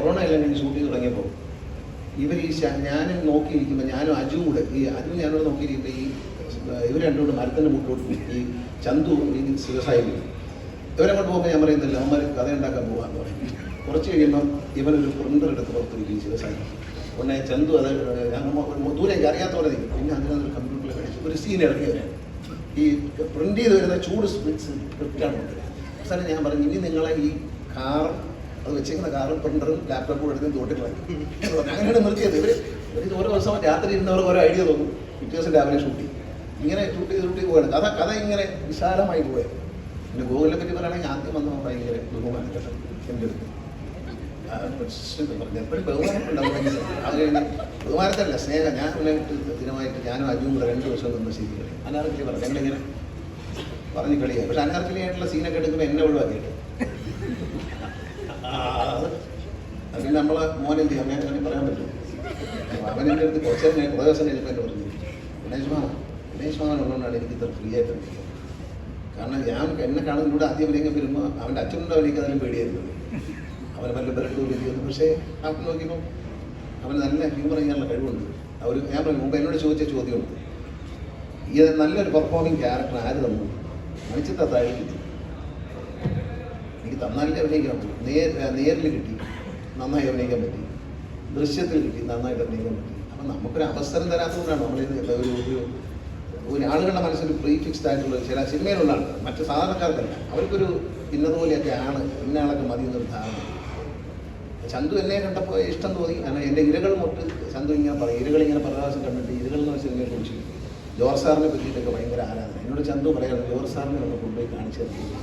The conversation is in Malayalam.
കൊറോണ എല്ലാം കഴിഞ്ഞ് ഷൂട്ടിംഗ് തുടങ്ങിയപ്പോൾ? ഇവർ ഈ ഞാനും നോക്കിയിരിക്കുമ്പോൾ ഞാനും അജുവും കൂടെ ഈ അജു ഞാനോട് നോക്കിയിരിക്കുമ്പോൾ ഈ ഇവർ രണ്ടുകൂടെ മരത്തിന്റെ മുട്ടോട്ട് പോയി. ഈ ചന്തു ഈ ശിവസായി ഇവരങ്ങോട്ട് പോകുമ്പോൾ ഞാൻ പറയുന്നില്ല അവന്മാർ കഥ ഉണ്ടാക്കാൻ പോകാന്ന് പറയും. കുറച്ച് കഴിയുമ്പം ഇവരൊരു പ്രിന്റർ എടുത്ത് പുറത്തിരിക്കും ശിവസായി ഉടനെ ചന്തു അത് ദൂരെ അറിയാത്തവരെ നിൽക്കും. പിന്നെ അതിനകത്ത് കമ്പ്യൂട്ടറിൽ കഴിച്ചു ഒരു സീൻ ഇറങ്ങി വരാൻ. ഈ പ്രിന്റ് ചെയ്ത് വരുന്ന ചൂട് സ്ക്രിപ്റ്റാണ് അവസാനം ഞാൻ പറഞ്ഞു ഇനി നിങ്ങളെ ഈ കാർ അത് വെച്ചിരിക്കുന്ന കാറും പ്രിന്ററും ലാപ്ടോപ്പും എടുത്തും പറഞ്ഞു. അങ്ങനെയാണ് നിർത്തിയത്. ഇവർ ഇവർ ഓരോ ദിവസം രാത്രി ഇരുന്നവർക്ക് ഓരോ ഐഡിയ തോന്നും. പിറ്റേ രാവിലെ ഷൂട്ട് ചെയ്യും. ഇങ്ങനെ ഷൂട്ട് ചെയ്ത് ഷൂട്ട് ചെയ്ത് പോവാണ്. കഥ കഥ ഇങ്ങനെ വിശാലമായി പോയത് പിന്നെ ഗൂഗിളിനെ പറ്റി പറയുകയാണെങ്കിൽ ആദ്യം വന്നപ്പോൾ ഭയങ്കര ബഹുമാനപ്പെട്ടത് എന്റെ അടുത്ത് അത് കഴിഞ്ഞ് ബഹുമാനത്തല്ല സ്നേഹം. ഞാൻ ഇവിടെ ദിനമായിട്ട് ഞാനും അജുവും കൂടെ രണ്ട് ദിവസം നിന്ന് ശരിയാണ് അനാർക്കലി പറഞ്ഞു. ഞങ്ങളിങ്ങനെ പറഞ്ഞ് കളിയാണ് പക്ഷെ അനാർക്കലി ആയിട്ടുള്ള സീനൊക്കെ എടുക്കുമ്പോൾ എന്നെ ഒഴിവാക്കിയിട്ട്. പിന്നെ നമ്മളെ മോൻ എന്ത് ചെയ്യും? അങ്ങനെ അങ്ങനെ പറയാൻ പറ്റും. അവൻ എന്റെ അടുത്ത് കുറച്ച് നേരം കുറേ ദിവസം കഴിഞ്ഞപ്പോൾ എന്റെ പറഞ്ഞു ഗണേഷ് മാമ ഗണേഷ് മാമൻ ഉള്ളതുകൊണ്ടാണ് എനിക്ക് ഇത്ര ഫ്രീ ആയിട്ട് നിൽക്കുന്നത് കാരണം ഞാൻ എന്നെ കാണുന്നതിലൂടെ ആദ്യം വരെയെങ്കിൽ വരുമ്പോൾ അവന്റെ അച്ഛനുണ്ട് അഭിനയിക്കാൻ അതിലും പേടിയായിരുന്നു. അവനെ വല്ല ബെറട്ടു വലിയൊന്നും പക്ഷേ അവൻ നോക്കിയപ്പോൾ അവന് നല്ല ഹ്യൂമർ ചെയ്യാനുള്ള കഴിവുണ്ട്. അവർ ഞാൻ പറഞ്ഞു മുമ്പ് എന്നോട് ചോദിച്ച ചോദ്യമുണ്ട്. ഈ നല്ലൊരു പെർഫോമിങ് ക്യാരക്ടർ ആര് തന്നു? മണിച്ചിട്ട് താഴെ കിട്ടി. എനിക്ക് തന്നാലേ അഭിനയിക്കാൻ പറ്റും. നേരിൽ കിട്ടി. നന്നായി അഭിനയിക്കാൻ പറ്റി. ദൃശ്യത്തിൽ കിട്ടി നന്നായിട്ട് അഭിനയിക്കാൻ പറ്റി. അപ്പം നമുക്കൊരു അവസരം തരാത്തതുകൊണ്ടാണ് നമ്മൾ ഒരു ഒരു ഒരു ആളുകളുടെ മനസ്സിൽ പ്രീ ഫിക്സ്ഡ് ആയിട്ടുള്ള ചില സിനിമയിലുള്ള ആൾക്കാർ മറ്റ് സാധാരണക്കാർക്കല്ല. അവർക്കൊരു ഇന്നതുപോലെയൊക്കെ ആണ് ഇന്ന ആളൊക്കെ മതി എന്നൊരു ധാരണ. ചന്തു എന്നെ കണ്ടപ്പോൾ ഇഷ്ടം തോന്നി. കാരണം എന്റെ ഇരകൾ മൊട്ട് ചന്തു ഇങ്ങനെ പറയും ഇരകൾ ഇങ്ങനെ പ്രകാശം കണ്ടിട്ട് ഇരകൾ എന്ന് സിനിമയെ കുറിച്ച് ജോർജ് സാറിനെ പറ്റിയിട്ടൊക്കെ ഭയങ്കര ആരാധന. എന്നോട് ചന്തു പറയാറ് ജോർജ് സാറിനെ ഒന്ന് കൊണ്ടുപോയി കാണിച്ചു തരുന്നത്